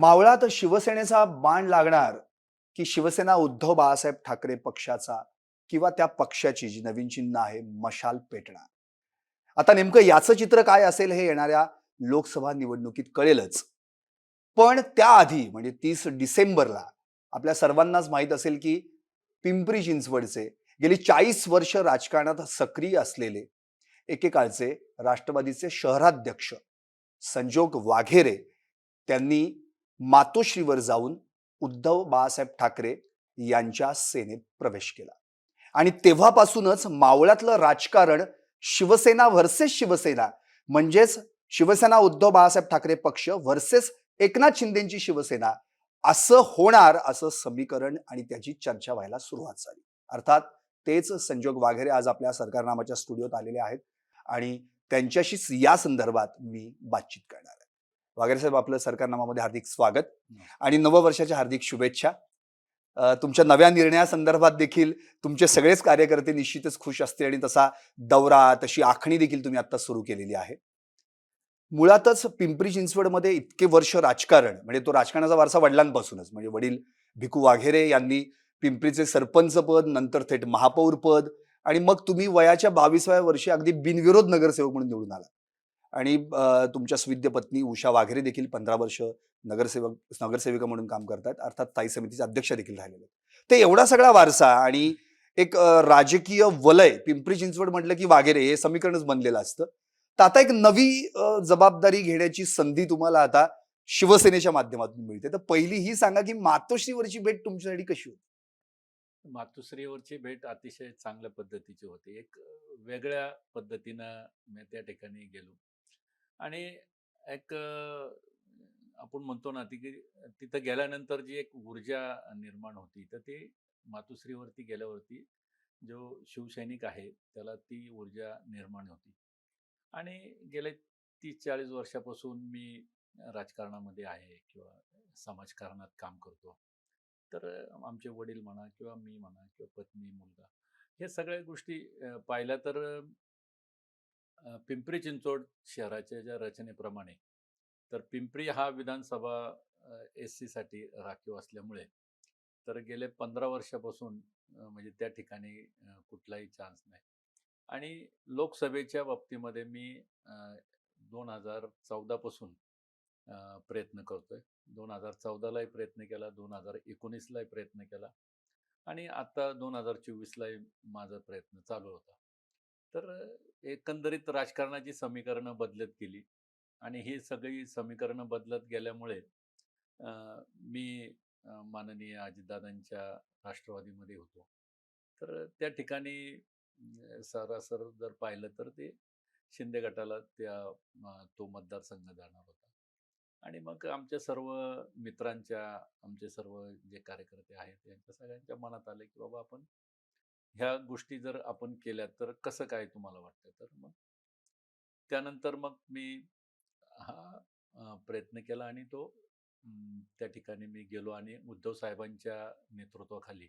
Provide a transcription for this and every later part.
मावळात शिवसेनेचा बाण लागणार की शिवसेना उद्धव बाळासाहेब ठाकरे पक्षाचा किंवा त्या पक्षाची जी नवीन चिन्ह आहे मशाल पेटणार. आता नेमकं याचं चित्र काय असेल हे येणाऱ्या लोकसभा निवडणुकीत कळेलच. पण त्याआधी म्हणजे तीस डिसेंबरला आपल्या सर्वांनाच माहीत असेल की पिंपरी चिंचवडचे गेली चाळीस वर्ष राजकारणात सक्रिय असलेले एकेकाळचे राष्ट्रवादीचे शहराध्यक्ष संजोग वाघेरे त्यांनी मातोश्रीवर जाऊन उद्धव बाळासाहेब ठाकरे यांच्या सेनेत प्रवेश केला. आणि तेव्हापासूनच मावळ्यातलं राजकारण शिवसेना व्हर्सेस शिवसेना म्हणजेच शिवसेना उद्धव बाळासाहेब ठाकरे पक्ष व्हर्सेस एकनाथ शिंदेची शिवसेना असं होणार असं समीकरण आणि त्याची चर्चा व्हायला सुरुवात झाली. अर्थात तेच संजोग वाघेरे आज आपल्या सरकारनामाच्या स्टुडिओत आलेले आहेत आणि त्यांच्याशीच या संदर्भात मी बातचीत करणार वाघेरे साहेब आपलं सरकारनामामध्ये हार्दिक स्वागत आणि नववर्षाच्या हार्दिक शुभेच्छा. तुमच्या नव्या निर्णयासंदर्भात देखील तुमचे सगळेच कार्यकर्ते निश्चितच खुश असतील आणि तसा दौरा तशी आखणी देखील तुम्ही आता सुरू केलेली आहे. मुळातच पिंपरी चिंचवडमध्ये इतके वर्ष राजकारण म्हणजे तो राजकारणाचा वारसा वडिलांपासूनच म्हणजे वडील भिकू वाघेरे यांनी पिंपरीचे सरपंच पद नंतर थेट महापौर पद आणि मग तुम्ही वयाच्या बावीसाव्या वर्षी अगदी बिनविरोध नगरसेवक म्हणून निवडून आला आणि तुमच्या स्विद्य पत्नी उषा वाघेरे देखील पंधरा वर्ष नगरसेवक नगरसेविका म्हणून काम करतात. अर्थात स्थायी समितीचे अध्यक्ष देखील राहिलेले आहेत. ते एवढा सगळा वारसा आणि एक राजकीय वलय पिंपरी चिंचवड म्हटलं की वाघेरे हे समीकरणच बनलेलं असतं. तर आता एक नवी जबाबदारी घेण्याची संधी तुम्हाला आता शिवसेनेच्या माध्यमातून मिळते. तर पहिली ही सांगा की मातोश्रीवरची भेट तुमच्यासाठी कशी होती? मातोश्रीवरची भेट अतिशय चांगल्या पद्धतीची होती. एक वेगळ्या पद्धतीनं मी त्या ठिकाणी गेलो. आणि एक आपण म्हणतो ना ती की तिथं गेल्यानंतर जी एक ऊर्जा निर्माण होती तर ती मातुश्रीवरती गेल्यावरती जो शिवसैनिक आहे त्याला ती ऊर्जा निर्माण होती. आणि गेले तीस चाळीस वर्षापासून मी राजकारणामध्ये आहे किंवा समाजकारणात काम करतो. तर आमचे वडील म्हणा किंवा मी म्हणा किंवा पत्नी मुलगा हे सगळ्या गोष्टी पाहिल्या तर पिंपरी चिंचवड शहराच्या ज्या रचनेप्रमाणे तर पिंपरी हा विधानसभा एस सीसाठी राखीव असल्यामुळे तर गेले पंधरा वर्षापासून म्हणजे त्या ठिकाणी कुठलाही चान्स नाही. आणि लोकसभेच्या बाबतीमध्ये मी दोन हजार चौदापासून प्रयत्न करतोय. दोन हजार चौदालाही प्रयत्न केला दोन हजार एकोणीसलाही प्रयत्न केला आणि आता दोन हजार चोवीसलाही माझा प्रयत्न चालू होता. तर एकंदरीत राजकारणाची समीकरणं बदलत गेली आणि ही सगळी समीकरणं बदलत गेल्यामुळे मी माननीय अजितदादांच्या राष्ट्रवादीमध्ये होतो. तर त्या ठिकाणी सरासर जर पाहिलं तर ते शिंदे गटाला त्या तो मतदारसंघ जाणार होता. आणि मग आमच्या सर्व मित्रांच्या आमचे सर्व जे कार्यकर्ते आहेत यांच्या सगळ्यांच्या मनात आले की बाबा आपण ह्या गोष्टी जर आपण केल्या तर कसं काय तुम्हाला वाटतं? तर मग त्यानंतर मग मी हा प्रयत्न केला आणि तो त्या ठिकाणी मी गेलो आणि उद्धव साहेबांच्या नेतृत्वाखाली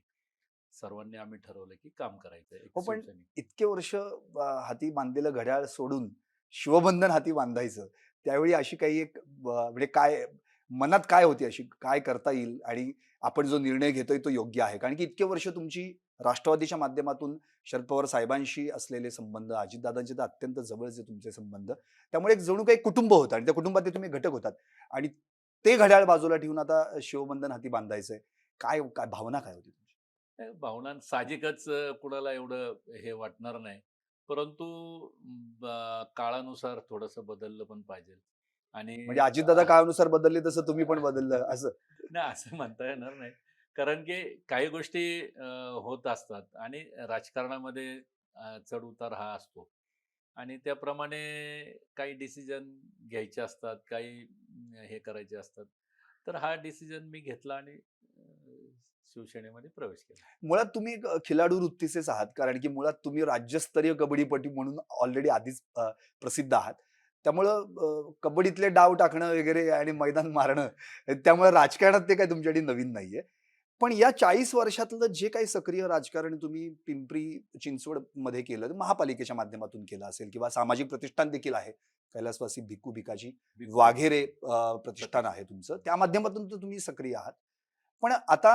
सर्वांनी आम्ही ठरवलं की काम करायचं हो, पण. इतके वर्ष हाती बांधलेलं घड्याळ सोडून शिवबंधन हाती बांधायचं त्यावेळी अशी काही एक म्हणजे काय मनात काय होती अशी? काय करता येईल? आणि आपण जो निर्णय घेतोय तो योग्य आहे? कारण की इतके वर्ष तुमची राष्ट्रवादीच्या माध्यमातून शरद पवार साहेबांशी असलेले संबंध अजितदादांचे तर अत्यंत जवळचे तुमचे संबंध. त्यामुळे एक जणू काही कुटुंब होतं आणि त्या कुटुंबात तुम्ही घटक होतात. आणि ते घड्याळ बाजूला ठेवून आता शिवबंधन हाती बांधायचंय. काय काय भावना काय होती तुमची? भावना साहजिकच कुणाला एवढं हे वाटणार नाही. परंतु काळानुसार थोडंसं बदललं पण पाहिजे. आणि म्हणजे अजितदादा काळानुसार बदलले तसं तुम्ही पण बदललं असं. नाही असं म्हणता येणार नाही. कारण की काही गोष्टी होत असतात आणि राजकारणामध्ये चढ उतार हा असतो. आणि त्याप्रमाणे काही डिसिजन घ्यायचे असतात काही हे करायचे असतात. तर हा डिसिजन मी घेतला आणि शिवसेनेमध्ये प्रवेश केला. मुळात तुम्ही खिलाडू वृत्तीचेच आहात. कारण की मुळात तुम्ही राज्यस्तरीय कबड्डीपटू म्हणून ऑलरेडी आधीच प्रसिद्ध आहात. त्यामुळं कबड्डीतले डाव टाकणं वगैरे आणि मैदान मारणं त्यामुळे राजकारणात ते काय तुमच्यासाठी नवीन नाहीये. पण या चाळीस वर्षातलं जे काही सक्रिय राजकारण तुम्ही पिंपरी चिंचवडमध्ये केलं महापालिकेच्या माध्यमातून केलं असेल किंवा सामाजिक प्रतिष्ठान देखील आहे. कैलासवासी भिक्कू भिकाजी. वाघेरे प्रतिष्ठान आहे तुमचं. त्या माध्यमातून तर तुम्ही सक्रिय आहात. पण आता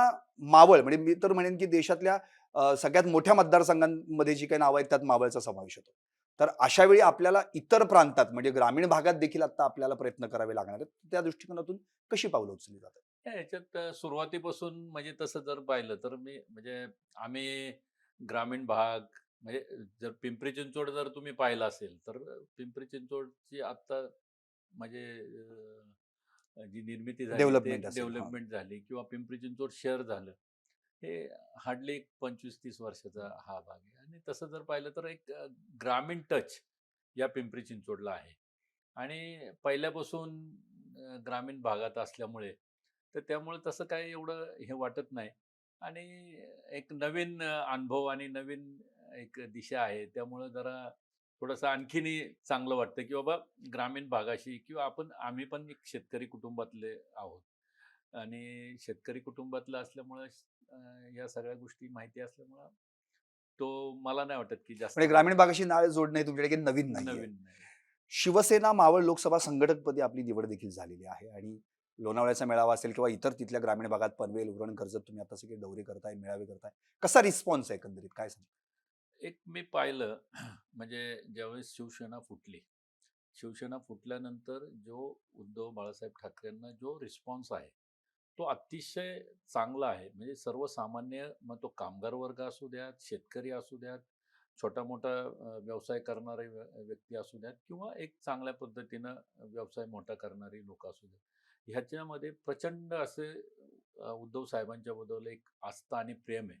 मावळ म्हणजे मी तर म्हणेन की देशातल्या सगळ्यात मोठ्या मतदारसंघांमध्ये जी काही नावं आहेत त्यात मावळचा समावेश होतो. तर अशा वेळी आपल्याला इतर प्रांतात म्हणजे ग्रामीण भागात देखील आता आपल्याला प्रयत्न करावे लागणार आहेत. त्या दृष्टिकोनातून कशी पावलं उचलली जातात? ह्याच्यात सुरुवातीपासून म्हणजे तसं जर पाहिलं तर मी म्हणजे आम्ही ग्रामीण भाग म्हणजे जर पिंपरी चिंचवड जर तुम्ही पाहिलं असेल तर पिंपरी चिंचवडची आता म्हणजे जी निर्मिती झाली. डेव्हलपमेंट झाली किंवा पिंपरी चिंचवड शहर झालं हे हार्डली पंचवीस तीस वर्षाचा हा भाग आहे. आणि तसं जर पाहिलं तर एक ग्रामीण टच या पिंपरी चिंचवडला आहे. आणि पहिल्यापासून ग्रामीण भागात असल्यामुळे तर त्यामुळे तसं काय एवढं हे वाटत नाही. आणि एक नवीन अनुभव आणि नवीन एक दिशा आहे. त्यामुळं जरा थोडंसं आणखीनही चांगलं वाटतं की बाबा ग्रामीण भागाशी किंवा आपण आम्ही पण एक शेतकरी कुटुंबातले आहोत. आणि शेतकरी कुटुंबातलं असल्यामुळं या सगळ्या गोष्टी माहिती असल्यामुळं तो मला नाही वाटत की जास्त म्हणजे ग्रामीण भागाशी नाळ जोडणे तुमच्याकडे नवीन नाही नवीन शिवसेना मावळ लोकसभा संघटकपदी आपली निवड देखील झालेली आहे. आणि लोणावळ्याचा मेळावा असेल किंवा इतर तिथल्या ग्रामीण भागात पनवेल उरण कर्जत तुम्ही आता सगळे दौरे करताय मेळावे करताय. कसा रिस्पॉन्स आहे एकंदरीत? काय सांग एक मी पाहिलं म्हणजे ज्यावेळेस शिवसेना फुटली शिवसेना फुटल्यानंतर जो उद्धव बाळासाहेब ठाकरेंना जो रिस्पॉन्स आहे तो अतिशय चांगला आहे. म्हणजे सर्वसामान्य मग तो कामगार वर्ग असू द्यात शेतकरी असू द्यात छोटा मोठा व्यवसाय करणारे व्यक्ती असू द्यात किंवा एक चांगल्या पद्धतीनं व्यवसाय मोठा करणारी लोक असू द्यात. ह्याच्यामध्ये प्रचंड असे उद्धव साहेबांच्या बद्दल एक आस्था आणि प्रेम आहे.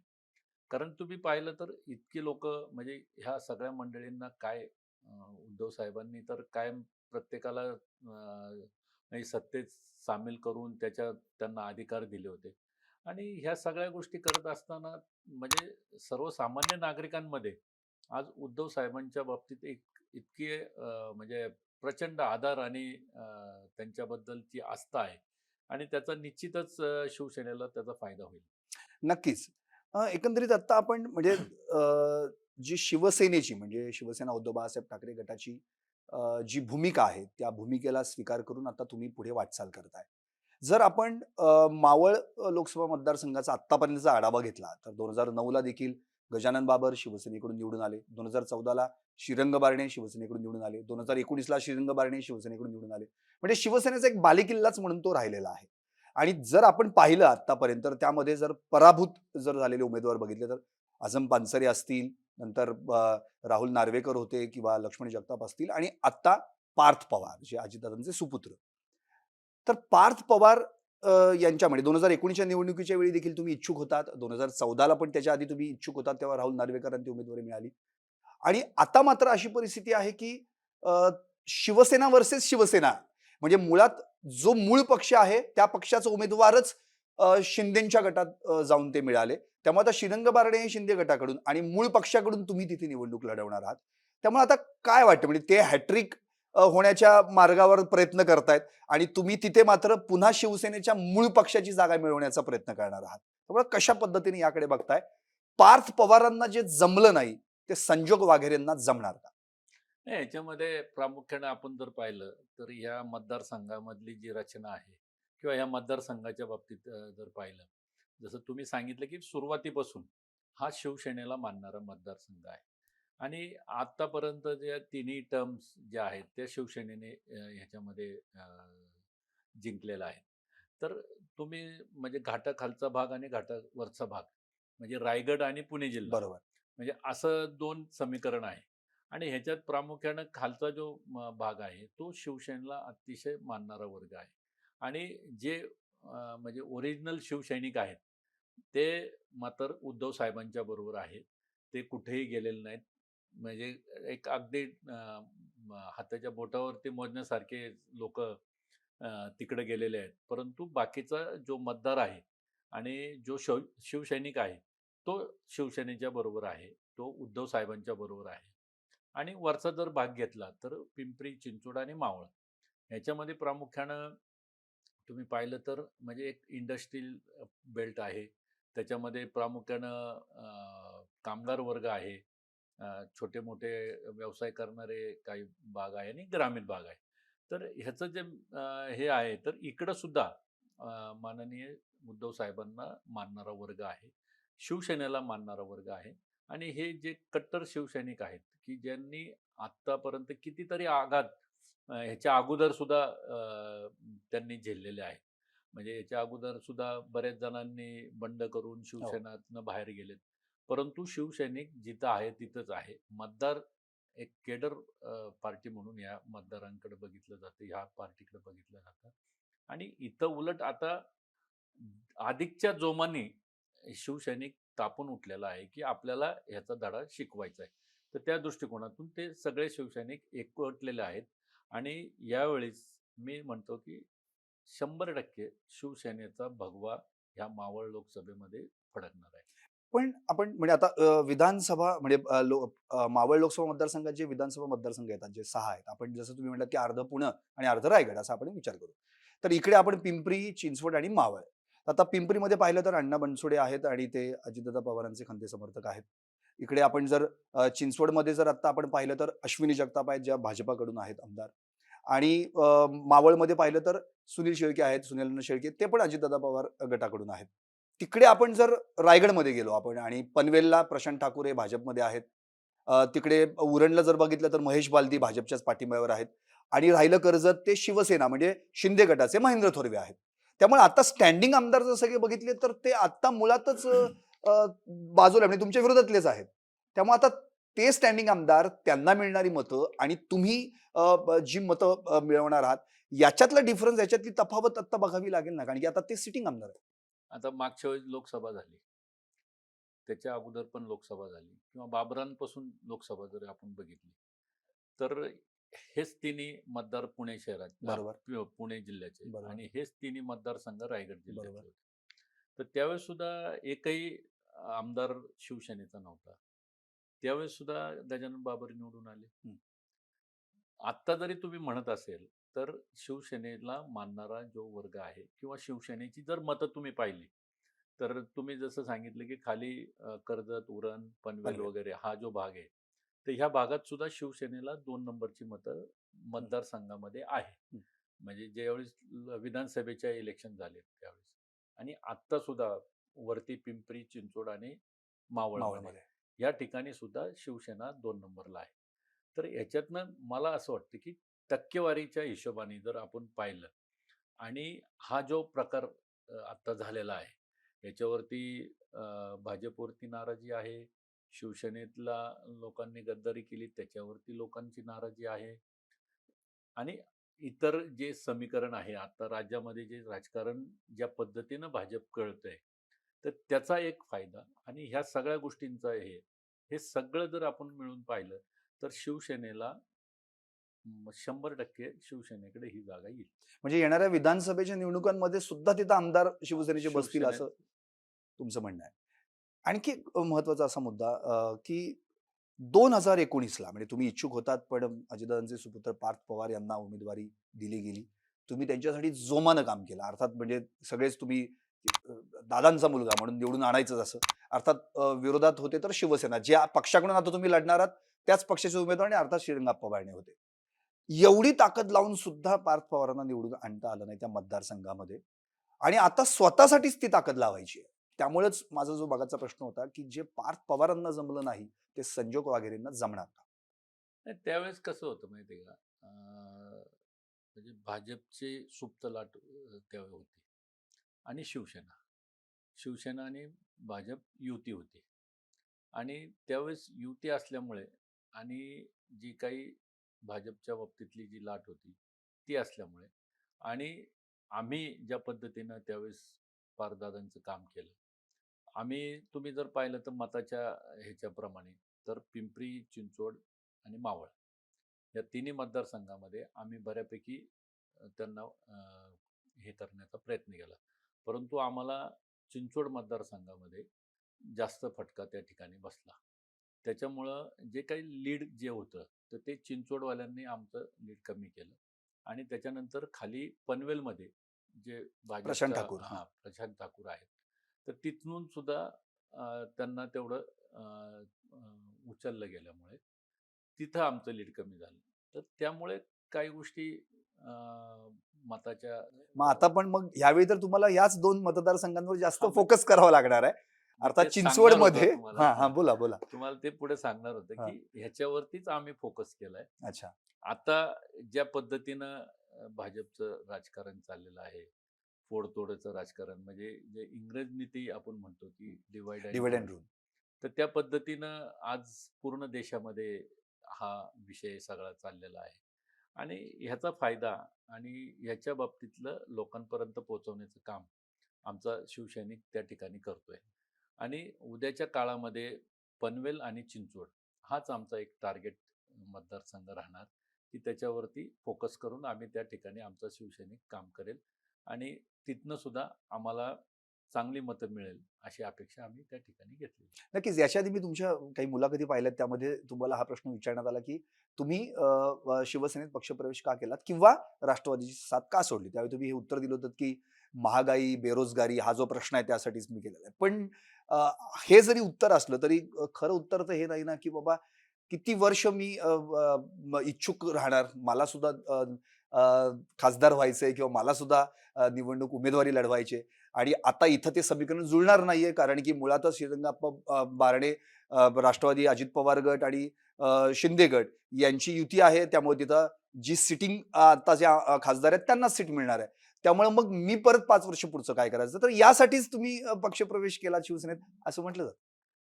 कारण तुम्ही पाहिलं तर इतकी लोक म्हणजे ह्या सगळ्या मंडळींना काय उद्धव साहेबांनी तर काय प्रत्येकाला म्हणजे सत्तेत सामील करून त्याच्या त्यांना अधिकार दिले होते. आणि ह्या सगळ्या गोष्टी करत असताना म्हणजे सर्वसामान्य नागरिकांमध्ये आज उद्धव साहेबांच्या बाबतीत एक इतकी म्हणजे प्रचंड आधार आणि त्यांच्याबद्दलची आस्था आहे आणि त्याचा निश्चितच शिवसेनेला त्याचा फायदा होईल. नक्कीच. एकंदरीत आता आपण म्हणजे जी शिवसेनेची म्हणजे शिवसेना उद्धव बाळासाहेब ठाकरे गटाची जी भूमिका आहे त्या भूमिकेला स्वीकार करून आता तुम्ही पुढे वाटचाल करताय. जर आपण मावळ लोकसभा मतदारसंघाचा आत्तापर्यंतचा आढावा घेतला तर दोन हजार नऊला देखील गजानन बाबर शिवसेनेकडून निवडून आले. दोन हजार चौदाला श्रीरंग बारणे शिवसेनेकडून निवडून आले. दोन हजार एकोणीसला श्रीरंग बारणे शिवसेनेकडून निवडून आले. म्हणजे शिवसेनेचा एक बालेकिल्लाच म्हणून तो राहिलेला आहे. आणि जर आपण पाहिलं आतापर्यंत तर त्यामध्ये जर पराभूत जर झालेले उमेदवार बघितले तर आझम पानसरे असतील नंतर राहुल नार्वेकर होते किंवा लक्ष्मण जगताप असतील आणि आत्ता पार्थ पवार जे अजितदादांचे सुपुत्र. तर पार्थ पवार यांच्यामध्ये. दोन हजार एकोणीसच्या निवडणुकीच्या वेळी देखील तुम्ही इच्छुक होतात. दोन हजार चौदाला पण त्याच्या आधी तुम्ही इच्छुक होतात तेव्हा राहुल नार्वेकरांची उमेदवारी मिळाली. आणि आता मात्र अशी परिस्थिती आहे की शिवसेना वर्सेस शिवसेना. म्हणजे मुळात जो मूळ पक्ष आहे त्या पक्षाचा उमेदवारच शिंदेच्या गटात जाऊन ते मिळाले. त्यामुळे आता श्रीरंग बारडे हे शिंदे गटाकडून आणि मूळ पक्षाकडून तुम्ही तिथे निवडणूक लढवणार आहात. त्यामुळे आता काय वाटतं? म्हणजे ते हॅट्रिक होण्याच्या मार्गावर प्रयत्न करतायत. आणि तुम्ही तिथे मात्र पुन्हा शिवसेनेच्या मूळ पक्षाची जागा मिळवण्याचा प्रयत्न करणार आहात. त्यामुळे कशा पद्धतीने याकडे बघताय? पार्थ पवारांना जे जमलं नाही ते संजोग वाघेरेंना जमणार का? नाही याच्यामध्ये प्रामुख्याने आपण जर पाहिलं तर ह्या मतदारसंघामधली जी रचना आहे किंवा ह्या मतदारसंघाच्या बाबतीत जर पाहिलं जसं तुम्ही सांगितलं की सुरुवातीपासून हा शिवसेनेला मानणारा मतदारसंघ आहे. आणि आतापर्यंत ज्या तिन्ही टर्म्स ज्या आहेत त्या शिवसेनेने ह्याच्यामध्ये अ, जिंकलेला आहे तर तुम्ही म्हणजे घाटाखालचा भाग आणि घाटावरचा भाग म्हणजे रायगड आणि पुणे जिल्हा बरोबर. म्हणजे असं दोन समीकरण आहे. आणि ह्याच्यात प्रामुख्यानं खालचा जो भाग आहे तो शिवसेनेला अतिशय मानणारा वर्ग आहे. आणि जे म्हणजे ओरिजिनल शिवसैनिक आहेत ते मात्र उद्धव साहेबांच्या बरोबर आहेत. ते कुठेही गेलेले नाहीत. म्हणजे एक अगदी हाताच्या बोटावरती मोजण्यासारखे लोक तिकडे गेलेले आहेत. परंतु बाकीचा जो मतदार आहे आणि जो शिव शिवसैनिक आहे तो शिवसेनेच्या बरोबर आहे तो उद्धव साहेबांच्या बरोबर आहे. आणि वरचा जर भाग घेतला तर पिंपरी चिंचवड आणि मावळ ह्याच्यामध्ये प्रामुख्यानं तुम्ही पाहिलं तर म्हणजे एक इंडस्ट्रीयल बेल्ट आहे. त्याच्यामध्ये प्रामुख्यानं कामगार वर्ग आहे. छोटे मोठे व्यवसाय करणारे काही भाग आहे आणि ग्रामीण भाग आहे. तर ह्याचं जे हे आहे तर इकडं सुद्धा माननीय उद्धव साहेबांना मानणारा वर्ग आहे शिवसेनेला मानणारा वर्ग आहे आणि हे जे कट्टर शिवसैनिक आहेत की ज्यांनी आत्तापर्यंत कितीतरी आघात ह्याच्या अगोदर सुद्धा त्यांनी झेललेले आहेत. म्हणजे याच्या अगोदर सुद्धा बऱ्याच जणांनी बंड करून शिवसेनातनं बाहेर गेलेत. परंतु शिवसैनिक जिथं आहे तिथंच आहे. मतदार एक केडर पार्टी म्हणून या मतदारांकडे बघितलं जातं ह्या पार्टीकडे बघितलं जातं. आणि इथं उलट आता अधिकच्या जोमाने शिवसैनिक तापून उठलेला आहे की आपल्याला ह्याचा धडा शिकवायचा आहे. तर त्या दृष्टिकोनातून ते सगळे शिवसैनिक एकवटलेले आहेत. आणि यावेळेस मी म्हणतो की शंभर टक्के शिवसेनेचा भगवा ह्या मावळ लोकसभेमध्ये फडकणार आहे. पण आपण म्हणजे आता विधानसभा म्हणजे लो- मावळ लोकसभा मतदारसंघात जे विधानसभा मतदारसंघ येतात जे सहा आहेत आपण जसं तुम्ही म्हटलं की अर्ध पुणे आणि अर्ध रायगड असा आपण विचार करू. तर इकडे आपण पिंपरी चिंचवड आणि मावळ. आता पिंपरीमध्ये पाहिलं तर अण्णा बनसोडे आहेत आणि ते अजितदादा पवारांचे खंदे समर्थक आहेत. इकडे आपण जर चिंचवडमध्ये जर आता आपण पाहिलं तर अश्विनी जगताप आहेत ज्या भाजपाकडून आहेत आमदार. आणि मावळमध्ये पाहिलं तर सुनील शेळके आहेत सुनील शेळके ते पण अजितदादा पवार गटाकडून आहेत. तिकडे आपण जर रायगडमध्ये गेलो आपण आणि पनवेलला प्रशांत ठाकूर हे भाजपमध्ये आहेत. तिकडे उरणला जर बघितलं तर महेश बालदी भाजपच्याच पाठिंब्यावर आहेत. आणि राहिलं कर्जत ते शिवसेना म्हणजे शिंदे गटाचे महेंद्र थोरवे आहेत. त्यामुळे आता स्टँडिंग आमदार जर सगळे बघितले तर ते आता मुळातच बाजूला म्हणजे तुमच्या विरोधातलेच आहेत. त्यामुळे आता ते स्टँडिंग आमदार त्यांना मिळणारी मतं आणि तुम्ही जी मतं मिळवणार आहात याच्यातला डिफरन्स याच्यातली तफावत आत्ता बघावी लागेल ना? कारण की आता ते सिटिंग आमदार आहेत. आता मागच्या वेळेस लोकसभा झाली त्याच्या अगोदर पण लोकसभा झाली किंवा बाबरांपासून लोकसभा जर आपण बघितली तर हेच तिन्ही मतदार पुणे शहरात बरोबर. पुणे जिल्ह्याचे. आणि हेच तिन्ही मतदारसंघ रायगड जिल्ह्याचे. होते तर त्यावेळेस सुद्धा एकही आमदार शिवसेनेचा नव्हता त्यावेळेस सुद्धा गजानन बाबर निवडून आले. आत्ता जरी तुम्ही म्हणत असेल तर शिवसेनेला मानणारा जो वर्ग आहे किंवा शिवसेनेची जर मतं तुम्ही पाहिली तर तुम्ही जसं सांगितलं की खाली कर्जत उरण पनवेल. वगैरे हा जो भाग आहे तर ह्या भागात सुद्धा शिवसेनेला दोन नंबरची मतं मतदारसंघामध्ये आहे. म्हणजे ज्यावेळेस विधानसभेच्या इलेक्शन झाले त्यावेळेस आणि आत्ता सुद्धा वरती पिंपरी चिंचवड आणि मावळ मावळमध्ये या ठिकाणी सुद्धा शिवसेना दोन नंबरला आहे तर याच्यातनं मला असं वाटतं की टक्केवारीच्या हिशोबाने जर आपण पाहिलं आणि हा जो प्रकार आत्ता झालेला आहे याच्यावरती भाजपवरती नाराजी आहे शिवसेनेतला लोकांनी गद्दारी केली त्याच्यावरती लोकांची नाराजी आहे आणि इतर जे समीकरण आहे आता राज्यामध्ये जे राजकारण ज्या पद्धतीनं भाजप कळतंय तर त्याचा एक फायदा आणि ह्या सगळ्या गोष्टींचा हे हे सगळं जर आपण मिळून पाहिलं तर शिवसेनेला शंभर टक्के शिवसेनेकडे ही जागा येईल. म्हणजे येणाऱ्या विधानसभेच्या निवडणुकांमध्ये सुद्धा तिथं आमदार शिवसेनेचे बसतील असं तुमचं म्हणणं आहे. आणखी एक महत्त्वाचा असा मुद्दा की दोन हजार एकोणीसला म्हणजे तुम्ही इच्छुक होतात पण अजितदादांचे सुपुत्र पार्थ पवार यांना उमेदवारी दिली गेली. तुम्ही त्यांच्यासाठी जोमानं काम केलं. अर्थात म्हणजे सगळेच तुम्ही दादांचा मुलगा म्हणून निवडून आणायचं असं. अर्थात विरोधात होते तर शिवसेना. ज्या पक्षाकडून आता तुम्ही लढणार आहात त्याच पक्षाचे उमेदवार आणि अर्थात श्रीरंगाप्पा बाळणे होते. एवढी ताकद लावून सुद्धा पार्थ पवारांना निवडून आणता आलं नाही त्या मतदारसंघामध्ये. आणि आता स्वतःसाठीच ती ताकद लावायची आहे. त्यामुळेच माझा जो बघाचा प्रश्न होता की जे पार्थ पवारांना जमलं नाही ते संजोग वाघेरेंना जमणार का? त्यावेळेस कसं होतं माहिती आहे का म्हणजे भाजपचे सुप्त लाट त्यावेळी होती. आणि शिवसेना. शिवसेना आणि भाजप युती होती. आणि त्यावेळेस युती असल्यामुळे आणि जी काही भाजपच्या बाबतीतली जी लाट होती ती असल्यामुळे. आणि आम्ही ज्या पद्धतीनं त्यावेळेस पारदादांचं काम केलं. आम्ही तुम्ही जर पाहिलं तर मताच्या ह्याच्याप्रमाणे तर पिंपरी चिंचवड आणि मावळ या तिन्ही मतदारसंघामध्ये आम्ही बऱ्यापैकी त्यांना हे करण्याचा प्रयत्न केला. परंतु आम्हाला चिंचवड मतदारसंघामध्ये जास्त फटका त्या ठिकाणी बसला. त्याच्यामुळं जे काही लीड जे होतं तर ते चिंचवडवाल्यांनी आमचं लीड कमी केलं. आणि त्याच्यानंतर खाली पनवेलमध्ये जे प्रशांत ठाकूर, हा. प्रशांत ठाकूर आहेत. तर तिथून सुद्धा त्यांना तेवढं उचललं गेल्यामुळे तिथं आमचं लीड कमी झालं. तर त्यामुळे काही गोष्टी मताच्या मग आता पण मग यावेळी तर तुम्हाला याच दोन मतदारसंघांवर जास्त फोकस करावा लागणार आहे. अर्थात चिंचवडमध्ये. हा हा बोला बोला. तुम्हाला ते पुढे सांगणार होतं. की ह्याच्यावरतीच आम्ही फोकस केलाय. अच्छा. आता ज्या पद्धतीनं भाजपचं राजकारण चाललेलं आहे फोडतोडचं राजकारण म्हणजे जे इंग्रज नीती आपण म्हणतो की डिवाइड डिव्हिडंड रूल तर त्या पद्धतीनं आज पूर्ण देशामध्ये हा विषय सगळा चाललेला आहे. आणि ह्याचा फायदा आणि ह्याच्या बाबतीतलं लोकांपर्यंत पोहोचवण्याचं काम आमचा शिवसैनिक त्या ठिकाणी करतोय. आणि उद्याच्या काळामध्ये पनवेल आणि चिंचवड हाच आमचा एक टार्गेट मतदारसंघ राहणार. की त्याच्यावरती फोकस करून आम्ही त्या ठिकाणी आमचा शिवसैनिक काम करेल आणि तिथनं सुद्धा आम्हाला चांगली मतं मिळेल अशी अपेक्षा आम्ही त्या ठिकाणी घेतली नक्कीच याच्या आधी मी तुमच्या काही मुलाखती पाहिल्यात त्यामध्ये तुम्हाला हा प्रश्न विचारण्यात आला की तुम्ही शिवसेनेत पक्षप्रवेश का केलात किंवा राष्ट्रवादीची साथ का सोडली? त्यावेळी तुम्ही हे उत्तर दिलं होतं की महागाई बेरोजगारी हा जो प्रश्न आहे त्यासाठीच मी केलेला आहे. पण हे जरी उत्तर असलं तरी खरं उत्तर तर हे नाही ना की बाबा किती वर्ष मी इच्छुक राहणार? मला सुद्धा खासदार व्हायचंय किंवा मला सुद्धा निवडणूक उमेदवारी लढवायची आणि आता इथं ते समीकरण जुळणार नाहीये कारण की मुळातच श्रीरंगाप्पा बारणे राष्ट्रवादी अजित पवार गट आणि शिंदे गट यांची युती आहे. त्यामुळे तिथं जी सिटिंग आता ज्या खासदार आहेत त्यांनाच सीट मिळणार आहे. त्यामुळे मग मी परत पाच वर्ष पुढचं काय करायचं? तर यासाठीच तुम्ही पक्षप्रवेश केला शिवसेनेत असं म्हटलं जात.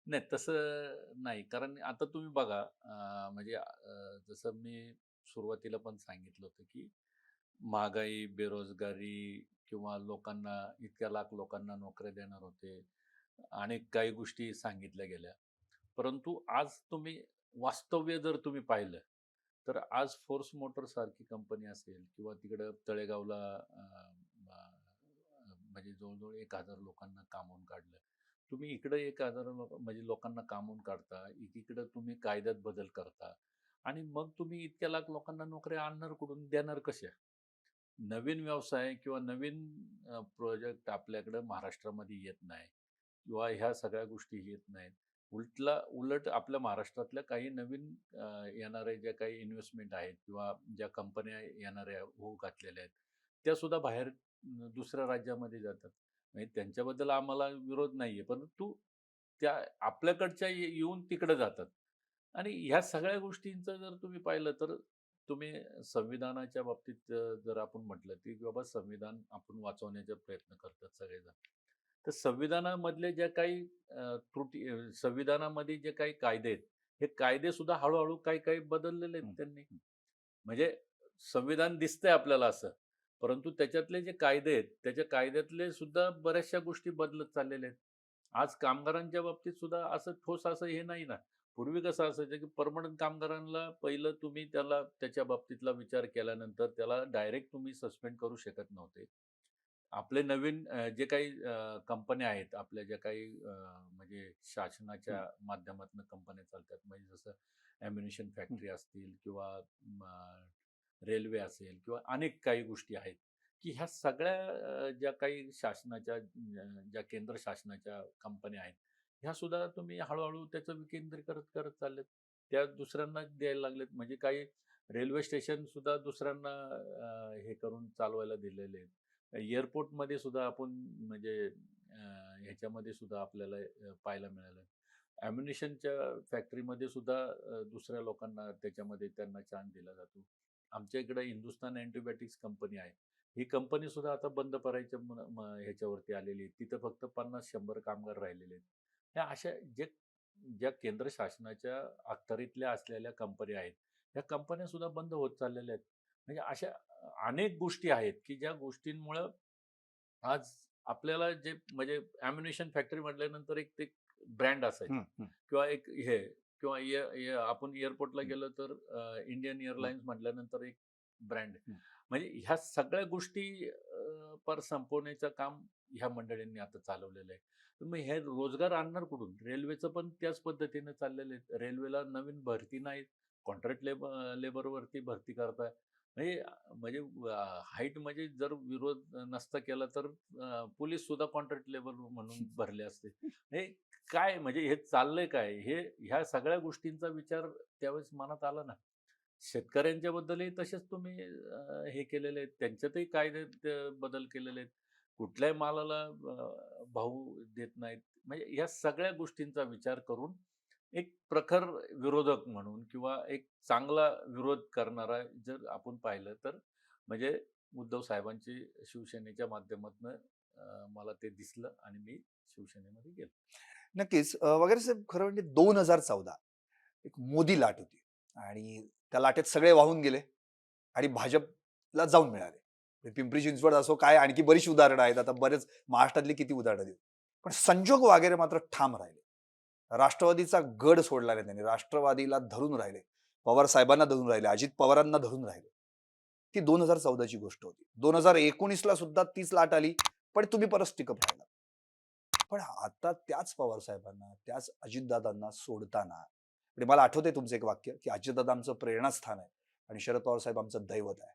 नाही तसं नाही. कारण आता तुम्ही बघा म्हणजे जसं मी सुरुवातीला पण सांगितलं होतं की महागाई बेरोजगारी किंवा लोकांना इतक्या लाख लोकांना नोकऱ्या देणार होते अनेक काही गोष्टी सांगितल्या गेल्या. परंतु आज तुम्ही वास्तव्य जर तुम्ही पाहिलं तर आज फोर्स मोटर सारखी कंपनी असेल किंवा तिकडं तळेगावला म्हणजे जवळजवळ एक हजार लोकांना कामावून काढलं. तुम्ही इकडं एक हजार लोक म्हणजे लोकांना कामून काढता एकीकडं तुम्ही कायद्यात बदल करता आणि मग तुम्ही इतक्या लाख लोकांना नोकऱ्या आणणार कुठून देणार कशा? नवीन व्यवसाय किंवा नवीन प्रोजेक्ट आपल्याकडं महाराष्ट्रामध्ये येत नाही किंवा ह्या सगळ्या गोष्टी येत नाहीत. उलटला उलट आपल्या महाराष्ट्रातल्या काही नवीन येणाऱ्या येणारे ज्या काही इन्व्हेस्टमेंट आहेत किंवा ज्या कंपन्या येणाऱ्या होऊ घातलेल्या आहेत त्या सुद्धा बाहेर दुसऱ्या राज्यामध्ये जातात. म्हणजे त्यांच्याबद्दल आम्हाला विरोध नाही आहे परंतु त्या आपल्याकडच्या ये- येऊन तिकडे जातात. आणि ह्या सगळ्या गोष्टींचं जर तुम्ही पाहिलं तर तुम्ही संविधानाच्या बाबतीत जर आपण म्हटलं की बाबा संविधान आपण वाचवण्याचा प्रयत्न करतात सगळेजण. तर संविधानामधले ज्या काही त्रुटी संविधानामध्ये जे काही कायदे आहेत हे कायदे सुद्धा हळूहळू काही काही बदललेले. आहेत त्यांनी. म्हणजे संविधान दिसतंय आपल्याला असं परंतु त्याच्यातले जे कायदे आहेत त्याच्या कायद्यातले सुद्धा बऱ्याचशा गोष्टी बदलत चाललेल्या आहेत. आज कामगारांच्या बाबतीत सुद्धा असं ठोस असं हे नाही ना. पूर्वी कसं असायचं की परमनंट कामगारांना पहिलं तुम्ही त्याला त्याच्या बाबतीतला विचार केल्यानंतर त्याला डायरेक्ट तुम्ही सस्पेंड करू शकत नव्हते. आपले नवीन जे काही कंपन्या आहेत आपल्या ज्या काही म्हणजे शासनाच्या माध्यमातून कंपन्या चालतात म्हणजे जसं ॲम्युनिशन फॅक्टरी असतील किंवा रेल्वे असेल किंवा अनेक काही गोष्टी आहेत की ह्या सगळ्या ज्या काही शासनाच्या ज्या केंद्र शासनाच्या कंपन्या आहेत ह्या सुद्धा तुम्ही हळूहळू त्याचं विकेंद्रीकरण करत चाललेत. त्या दुसऱ्यांना द्यायला लागलेत म्हणजे काही रेल्वे स्टेशन सुद्धा दुसऱ्यांना हे करून चालवायला दिलेले आहेत. एअरपोर्टमध्ये सुद्धा आपण म्हणजे ह्याच्यामध्ये सुद्धा आपल्याला पाहायला मिळालं. ॲम्युनिशनच्या फॅक्टरीमध्ये सुद्धा दुसऱ्या लोकांना त्याच्यामध्ये त्यांना चान्स दिला जातो. आमच्या इकडे हिंदुस्तान अँटीबायोटिक्स कंपनी आहे. ही कंपनी सुद्धा आता बंद करायच्या ह्याच्यावरती आलेली आहे. तिथं फक्त पन्नास शंभर कामगार राहिलेले आहेत. ह्या अशा जे ज्या केंद्र शासनाच्या अखत्यारीतल्या असलेल्या कंपन्या आहेत ह्या कंपन्या सुद्धा बंद होत चाललेल्या आहेत. म्हणजे अशा अनेक गोष्टी आहेत की ज्या गोष्टींमुळं आज आपल्याला जे म्हणजे ॲम्युनेशन फॅक्टरी म्हटल्यानंतर एक ते ब्रँड असायचं. किंवा एक हे किंवा आपण एअरपोर्टला गेलो तर इंडियन एअरलाइन्स म्हटल्यानंतर एक ब्रँड. म्हणजे ह्या सगळ्या गोष्टी पार संपवण्याचं काम ह्या मंडळींनी आता चालवलेलं आहे. तर मग हे रोजगार आणणार कुठून? रेल्वेचं पण त्याच पद्धतीने चाललेलं आहे. रेल्वेला नवीन भरती नाही कॉन्ट्रॅक्ट लेबर लेबरवरती भरती करताय. म्हणजे म्हणजे हाईट म्हणजे जर विरोध नसता केला तर पोलीस सुद्धा कॉन्ट्रॅक्ट लेबर म्हणून भरले असते. हे काय म्हणजे हे चाललंय काय? हे ह्या सगळ्या गोष्टींचा विचार त्यावेळेस मनात आला ना. शेतकऱ्यांच्या बद्दलही तसेच तुम्ही हे केलेले आहेत. त्यांच्यातही कायदे बदल केलेले आहेत. कुठल्याही मालाला भाव देत नाहीत. म्हणजे ह्या सगळ्या गोष्टींचा विचार करून एक प्रखर विरोधक म्हणून किंवा एक चांगला विरोध करणारा जर आपण पाहिलं तर म्हणजे उद्धव साहेबांची शिवसेनेच्या माध्यमातून मला ते दिसलं आणि मी शिवसेनेमध्ये गेलो. नक्कीच वगैरे साहेब खरं म्हणजे दोन हजार चौदा एक मोदी लाट होती आणि त्या लाटेत सगळे वाहून गेले आणि भाजपला जाऊन मिळाले. म्हणजे पिंपरी चिंचवड असो काय आणखी बरीच उदाहरणं आहेत. आता बरेच महाराष्ट्रातली किती उदाहरणं देऊ पण संजोग वगैरे मात्र ठाम राहिले. राष्ट्रवादीचा गड सोडला नाही त्यांनी. राष्ट्रवादीला धरून राहिले. पवार साहेबांना धरून राहिले. अजित पवारांना धरून राहिले. ती दोन हजार चौदाची गोष्ट होती. दोन हजार एकोणीसला सुद्धा तीच लाट आली पण तुम्ही परत टिकप राहिला. पण आता त्याच पवार साहेबांना त्याच अजितदादांना सोडताना आणि मला आठवते तुमचं एक वाक्य की अजितदादा आमचं प्रेरणास्थान आहे आणि शरद पवार साहेब आमचं दैवत आहे.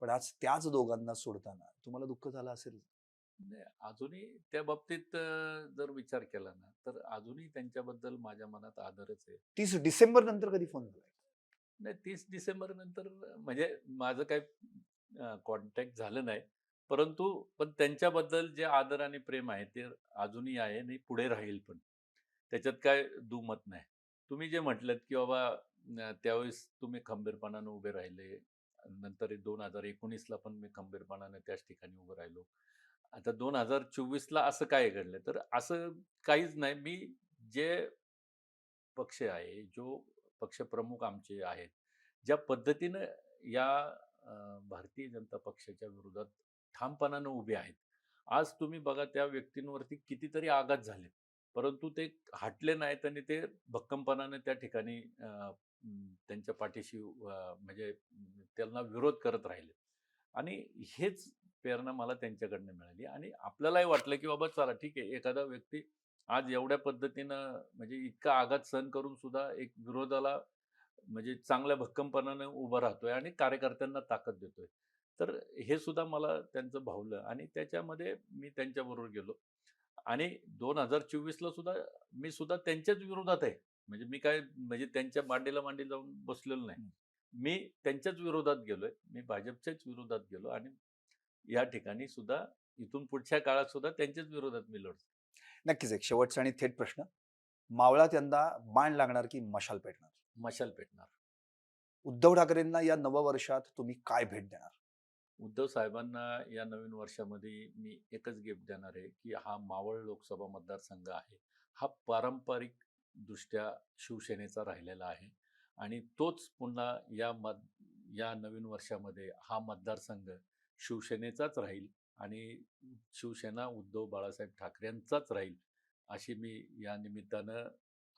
पण आज त्याच दोघांना सोडताना तुम्हाला दुःख झालं असेल? नाही, अजूनही त्या बाबतीत अं, जर विचार केला ना तर अजूनही त्यांच्याबद्दल माझ्या मनात आदरच आहे. तीस डिसेंबर नंतर कधी फोन झाला? नाही तीस डिसेंबर नंतर म्हणजे माझं काही कॉन्टॅक्ट झालं नाही. परंतु पण त्यांच्याबद्दल जे आदर आणि प्रेम आहे ते अजूनही आहे आणि पुढे राहील पण. त्याच्यात काय दुमत नाही. तुम्ही जे म्हटलं की बाबा अं, त्यावेळेस तुम्ही खंबीरपणानं उभे राहिले. नंतर दोन हजार एकोणीसला पण मी खंबीरपणानं त्याच ठिकाणी उभं राहिलो. आता दोन हजार चोवीसला असं काय घडलं? तर असं काहीच नाही. मी जे पक्ष आहे जो पक्षप्रमुख आमचे आहेत ज्या पद्धतीनं या भारतीय जनता पक्षाच्या विरोधात ठामपणानं उभे आहेत. आज तुम्ही बघा त्या व्यक्तींवरती कितीतरी आघात झाले परंतु ते हटले नाहीत आणि ते भक्कमपणाने त्या ठिकाणी त्यांच्या पाठीशी म्हणजे त्यांना विरोध करत राहिले. आणि हेच प्रेरणा मला त्यांच्याकडनं मिळाली आणि आपल्यालाही वाटलं की बाबा चला ठीक आहे एखादा व्यक्ती आज एवढ्या पद्धतीनं म्हणजे इतका आघात सहन करून सुद्धा एक विरोधाला म्हणजे चांगल्या भक्कमपणाने उभं राहतोय आणि कार्यकर्त्यांना ताकद देतोय. तर हे सुद्धा मला त्यांचं भावलं आणि त्याच्यामध्ये मी त्यांच्याबरोबर गेलो आणि दोन हजार चोवीसला सुद्धा मी सुद्धा त्यांच्याच विरोधात आहे. म्हणजे मी काय म्हणजे त्यांच्या मांडीला मांडी जाऊन बसलेलो नाही. मी त्यांच्याच विरोधात गेलोय मी भाजपच्याच विरोधात गेलो आणि या ठिकाणी सुद्धा इथून पुढच्या काळात सुद्धा त्यांच्याच विरोधात मी लढतो नक्कीच एक शेवटचा आणि थेट प्रश्न. मावळात यंदा बाण लागणार की मशाल पेटणार? मशाल पेटणार. उद्धव ठाकरेंना या नववर्षात तुम्ही काय भेट देणार? उद्धव साहेबांना या नवीन वर्षामध्ये मी एकच गिफ्ट देणार आहे की हा मावळ लोकसभा मतदारसंघ आहे. हा पारंपरिक दृष्ट्या शिवसेनेचा राहिलेला आहे आणि तोच पुन्हा या मत या नवीन वर्षामध्ये हा मतदारसंघ शिवसेनेचाच राहील आणि शिवसेना उद्धव बाळासाहेब ठाकरेंचाच राहील अशी मी या निमित्तानं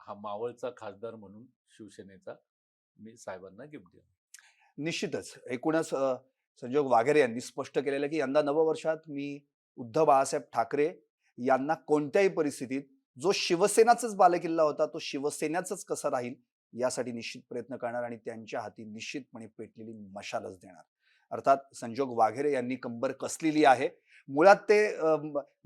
हा मावळचा खासदार म्हणून शिवसेनेचा मी साहेबांना गिफ्ट दिला निश्चितच. एकूणच संजोग वाघेरे यांनी स्पष्ट केलेलं की यंदा नववर्षात मी उद्धव बाळासाहेब ठाकरे यांना कोणत्याही परिस्थितीत जो शिवसेनाचाच बालेकिल्ला होता तो शिवसेनेचाच कसा राहील यासाठी निश्चित प्रयत्न करणार आणि त्यांच्या हाती निश्चितपणे पेटलेली मशालच देणार. अर्थात संजोग वाघेरे यांनी कंबर कसलेली आहे. मुळात ते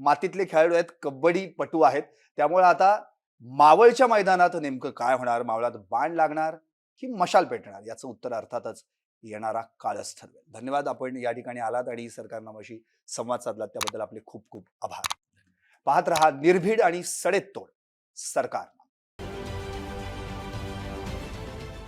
मातीतले खेळाडू आहेत कबड्डी पटू आहेत. त्यामुळे आता मावळच्या मैदानात नेमकं काय होणार? मावळात बाण लागणार की मशाल पेटणार? याचं उत्तर अर्थातच येणारा काळच ठरवेल. धन्यवाद आपण या ठिकाणी आलात आणि सरकारनामाशी संवाद साधलात. त्याबद्दल आपले खूप खूप आभार. पाहत रहा निर्भीड आणि सडेतोड सरकार.